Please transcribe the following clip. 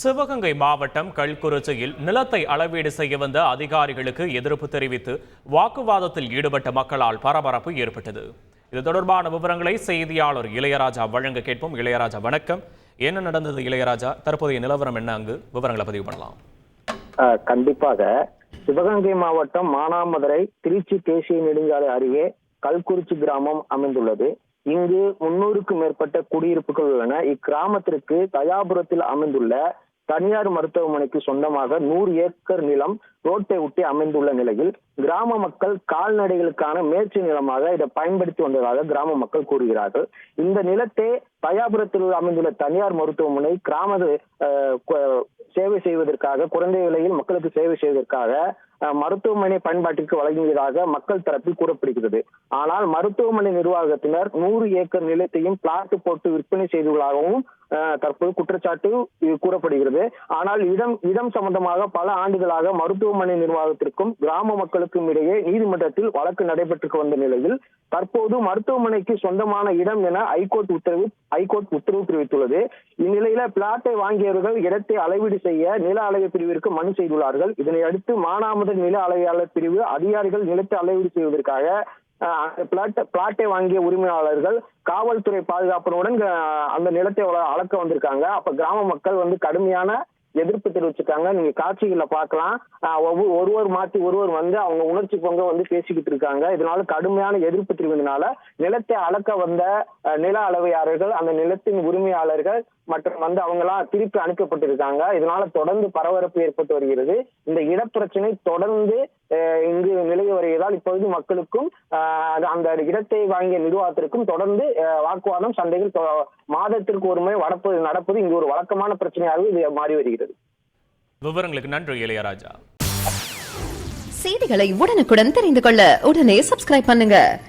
சிவகங்கை மாவட்டம் கல்குறிச்சியில் நிலத்தை அளவீடு செய்ய வந்த அதிகாரிகளுக்கு எதிர்ப்பு தெரிவித்து வாக்குவாதத்தில் ஈடுபட்ட மக்களால் பரபரப்பு ஏற்பட்டது. இது தொடர்பான விவரங்களை செய்தியாளர் இளையராஜா வழங்க கேட்போம். இளையராஜா வணக்கம். என்ன நடந்தது இளையராஜா? தற்போதைய நிலவரம் என்ன? அங்கு விவரங்களை பதிவு பண்ணலாம். கண்டிப்பாக. சிவகங்கை மாவட்டம் மானாமதுரை திருச்சி தேசிய நெடுஞ்சாலை அருகே கல்குறிச்சி கிராமம் அமைந்துள்ளது. இங்கு முன்னூறுக்கும் மேற்பட்ட குடியிருப்புகள் உள்ளன. இக்கிராமத்திற்கு தயாபுரத்தில் அமைந்துள்ள தனியார் மருத்துவமனைக்கு சொந்தமாக நூறு ஏக்கர் நிலம் ரோட்டை ஒட்டி அமைந்துள்ள நிலையில் கிராம மக்கள் கால்நடைகளுக்கான மேய்ச்சி நிலமாக இதை பயன்படுத்தி வந்ததாக கிராம மக்கள் கூறுகிறார்கள். இந்த நிலத்தை தயாபுரத்தில் அமைந்துள்ள தனியார் மருத்துவமனை கிராம சேவை செய்வதற்காக குறைந்த விலையில் மக்களுக்கு சேவை செய்வதற்காக மருத்துவமனை பயன்பாட்டிற்கு வழங்கியதாக மக்கள் தரப்பில் கூறப்படுகிறது. ஆனால் மருத்துவமனை நிர்வாகத்தினர் நூறு ஏக்கர் நிலத்தையும் பிளாட் போட்டு விற்பனை செய்துள்ளதாகவும் தற்போது குற்றச்சாட்டு கூறப்படுகிறது. ஆனால் இடம் இடம் சம்பந்தமாக பல ஆண்டுகளாக மருத்துவமனை நிர்வாகத்திற்கும் கிராம மக்களுக்கும் இடையே நீதிமன்றத்தில் வழக்கு நடைபெற்று வந்த நிலையில் தற்போது மருத்துவமனைக்கு சொந்தமான இடம் என ஐகோர்ட் உத்தரவு ஐகோர்ட் உத்தரவு தெரிவித்துள்ளது. இந்நிலையில பிளாட்டை வாங்கியவர்கள் இடத்தை அளவீடு செய்ய நில அளவு பிரிவிற்கு மனு செய்துள்ளார்கள். இதனை அடுத்து அதாவது நில அளவையாளர் பிரிவு அதிகாரிகள் நிலத்தை அளவீடு செய்வதற்காக பிளாட் பிளாட்டை வாங்கிய உரிமையாளர்கள் காவல்துறை பாதுகாப்புடன் அந்த நிலத்தை அளக்க வந்திருக்காங்க. அப்ப கிராம மக்கள் வந்து கடுமையான எதிர்ப்பு தெரிவிச்சிருக்காங்க. நீங்க காட்சிகளை பார்க்கலாம். ஒவ்வொரு- ஒருவர் மாத்தி ஒருவர் வந்து அவங்க உணர்ச்சி பொங்க வந்து பேசிக்கிட்டு இருக்காங்க. இதனால கடுமையான எதிர்ப்பு தெரிவினால நிலத்தை அளக்க வந்த நில அளவையாளர்கள் அந்த நிலத்தின் உரிமையாளர்கள் மற்றும் வந்து அவங்க எல்லாம் திருப்பி அனுப்பப்பட்டிருக்காங்க. இதனால தொடர்ந்து பரபரப்பு ஏற்பட்டு வருகிறது. இந்த இடப்பிரச்சனை தொடர்ந்து இங்கு நிலவி வருகிறதால் இப்பொழுது மக்களுக்கும் அந்த இடத்தை வாங்கிய நிர்வாகத்திற்கும் தொடர்ந்து வாக்குவாதம் சண்டைகள் தொ- மாதத்திற்கு ஒரு முறை நடப்பது நடப்பது இங்கு ஒரு வழக்கமான பிரச்சனையாக இது மாறி வருகிறது. விவரங்களுக்கு நன்றி இளையராஜா. செய்திகளை உடனுக்குடன் தெரிந்து கொள்ள உடனே சப்ஸ்கிரைப் பண்ணுங்க.